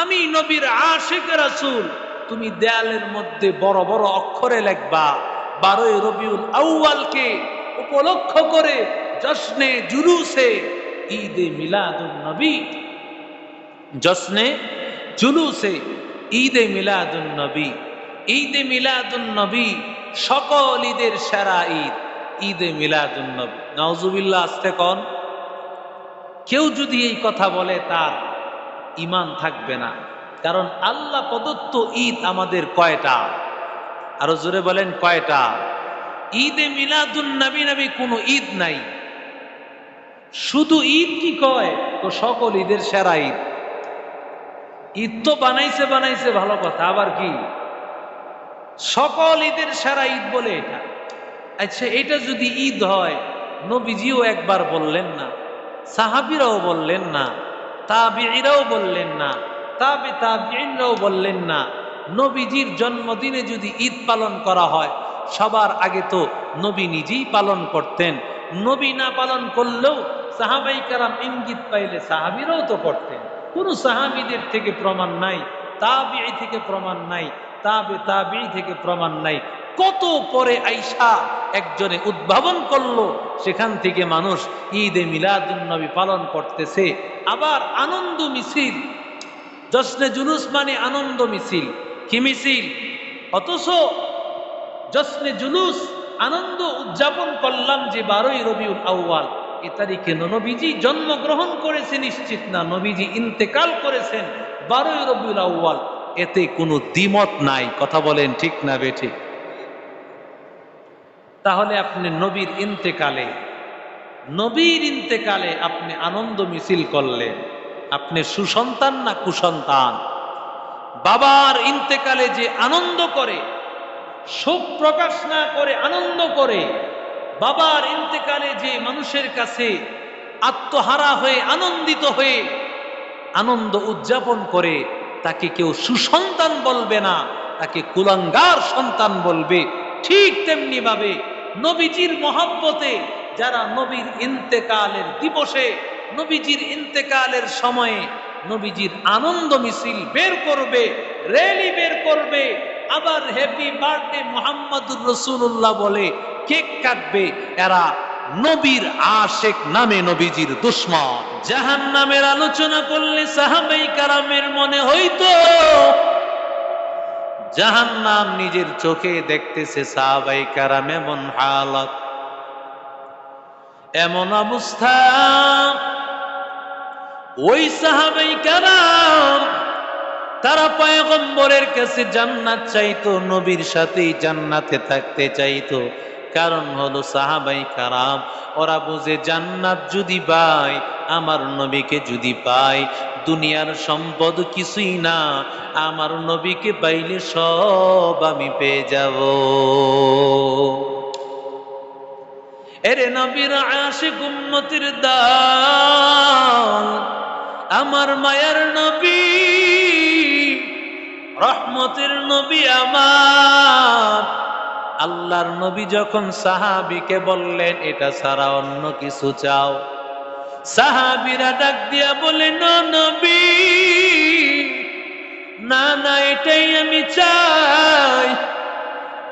আমি নবীর আশেক রাসূল। তুমি দেয়ালের মধ্যে বড় বড় অক্ষরে লেখবা। বারোই রবিউল আউয়ালকে উপলক্ষ করে জশ্নে জুলুসে ঈদে মিলাদুন নবী। জশ্নে জুলুসে ঈদে মিলাদুন নবী। ঈদে মিলাদুন নবী সকল ঈদের সেরা ঈদ। ঈদে মিলাদুন নবী। নওজুবিল্লাহ আসতে কন। কেউ যদি এই কথা বলে তার ইমান থাকবে না। কারণ আল্লাহ প্রদত্ত ঈদ আমাদের কয়টা? আরও জোরে বলেন, কয়টা? ঈদে মিলাদুল নবী নবী কোনো ঈদ নাই। শুধু ঈদ কি কয়? তো সকল ঈদের সেরা ঈদ। ঈদ তো বানাইছে বানাইছে, ভালো কথা, আবার কি? সকল ঈদের সেরা ঈদ বলে এটা। আচ্ছা এটা যদি ঈদ হয়, নবীজিও একবার বললেন না, সাহাবিরাও বললেন না তাবিরাও বললেন না, তাবে তাবিনরাও বললেন না, নবীজির জন্মদিনে যদি ঈদ পালন করা হয়, সবার আগে তো নবী নিজেই পালন করতেন। নবী না পালন করলেও সাহাবাই কারাম ইঙ্গিত পাইলে সাহাবিরাও তো করতেন। কোনো সাহাবিদের থেকে প্রমাণ নাই তাবি থেকে প্রমাণ নাই, তাবে তাবি থেকে প্রমাণ নাই। কত পরে আইসা একজনে উদ্ভাবন করল, সেখান থেকে মানুষ ঈদে মিলাদুন নবী পালন করতেছে। আবার আনন্দ মিছিল, জশ্নে জুলুস মানে আনন্দ মিছিল, কি মিছিল? অথচ জশ্নে জুলুস, আনন্দ উদযাপন করলাম যে বারোই রবিউল আউয়াল। এ তারিখে নবীজি জন্মগ্রহণ করেছে নিশ্চিত না, নবীজি ইন্তেকাল করেছেন বারোই রবিউল আউয়াল। এতে কোনো দ্বিমত নাই, কথা বলেন ঠিক না বেঠিক তাহলে আপনি নবীর ইন্তেকালে নবীর ইন্তেকালে আপনি আনন্দ মিছিল করলেন। আপনি সুসন্তান না কুসন্তান? বাবার ইন্তেকালে যে আনন্দ করে, শোক প্রকাশ না করে, আনন্দ করে, বাবার ইন্তেকালে যে মানুষের কাছে আত্মহারা হয়ে, আনন্দিত হয়ে আনন্দ উদযাপন করে, তাকে কেউ সুসন্তান বলবে না, তাকে কুলাঙ্গার সন্তান বলবে। ঠিক তেমনি ভাবে নবীজির মহাব্বতে, যারা নবীর ইন্তেকালের দিবসে, নবীজির ইন্তেকালের সময়ে নবীজির আনন্দ মিছিল বের করবে র্যালি বের করবে, আবার হ্যাপি বার্থডে মোহাম্মদুর রসুল্লাহ বলে কেক কাটবে। এরা নবীর আশেক নামে নবীজির দুশ্মন। জাহান নামের আলোচনা করলে সাহাবাই কারামের মনে হইতো জাহান নাম নিজের চোখে দেখতেছে সাহাবাই কারাম এমন হালত। এমন অবস্থা। ওই সাহাবাই কারাম, তারা পয়গম্বরের কাছে জান্নাত চাইতো, নবীর সাথেই জান্নাতে থাকতে চাইতো। কারণ হলো সাহাবাই কারাম, ওরা বুঝে জান্নাত যদি পাই আমার নবীকে যদি পাই, দুনিয়ার সম্পদ কিছুই না, আমার নবীকে পাইলে সব আমি পেয়ে যাব। এরে নবীর আশিক উম্মতির দাল, আমার মায়ার নবী, রহমতের নবী আমার। আল্লাহর নবী যখন সাহাবিকে বললেন, এটা ছাড়া অন্য কিছু চাও? সাহাবিরা ডাক দিয়া বলে, "ন নবী, না না, এটাই আমি চাই।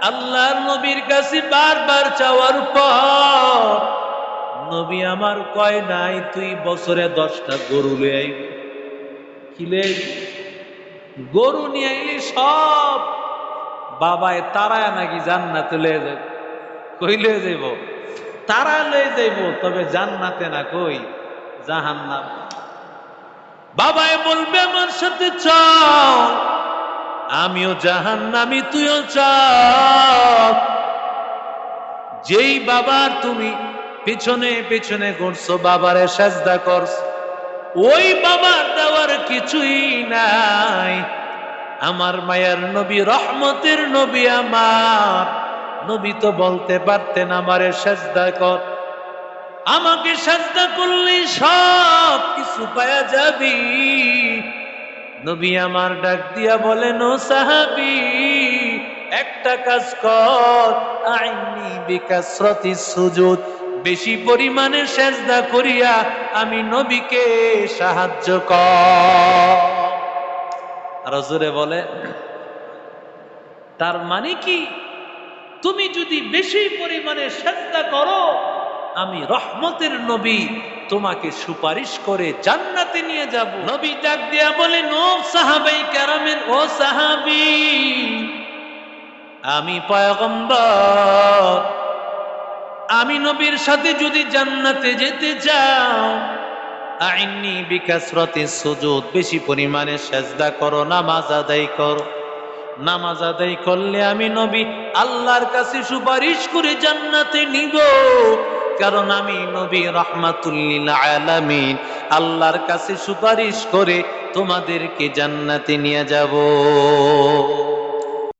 আল্লাহর নবীর কাছে বারবার চাওয়ার পর, নবী আমার কয় নাই, তুই বছরে দশটা গরু লে কি গরু নিয়ে আইলি সব বাবায় তারায় নাকি জান্নাতে লয়ে যাবে কই লয়ে যাইব? তারা লয়ে যাইব, তবে জান্নাতে না কই? জাহান্নাম। বাবায় বলবে, আমার সাথে চল। আমিও জাহান্নামি তুইও চল। যেই বাবার তুমি পিছনে পিছনে ঘুরছো, বাবারে সাজদা করছ, ওই বাবার দেওয়ার কিছুই নাই। আমার মায়ের নবী, রহমতের নবী আমার। নবী তো বলতে পারতেন, আমারে সাজদা কর। আমাকে সাজদা করলে সব কিছু পাওয়া যাবি। নবী আমার ডাক দিয়া বলেন, ও সাহাবি, একটা কাজ কর। আইনি বিকাশরতি সুজুদ। বেশি পরিমাণে সেজদা করিয়া আমি নবীকে সাহায্য কর। জোরে বলে, তার মানে কি? তুমি যদি বেশি পরিমাণে সেজদা করো আমি রহমতের নবী, তোমাকে সুপারিশ করে জান্নাতে নিয়ে যাব। নবী ডাক দিয়া বলে, নো সাহাবাই কারামের, ও সাহাবি, আমি পয়গম্বর। আমি নবীর সাথে যদি জান্নাতে যেতে চাও, আইনি বিকাশরতে সুযোগ বেশি পরিমাণে সেজদা করো, নামাজ আদায় করো। নামাজ আদায় করলে আমি নবী আল্লাহর কাছে সুপারিশ করে জান্নাতে নিব। কারণ আমি নবী রহমাতুল্লিল আলামিন। আল্লাহর কাছে সুপারিশ করে তোমাদেরকে জান্নাতে নিয়ে যাব।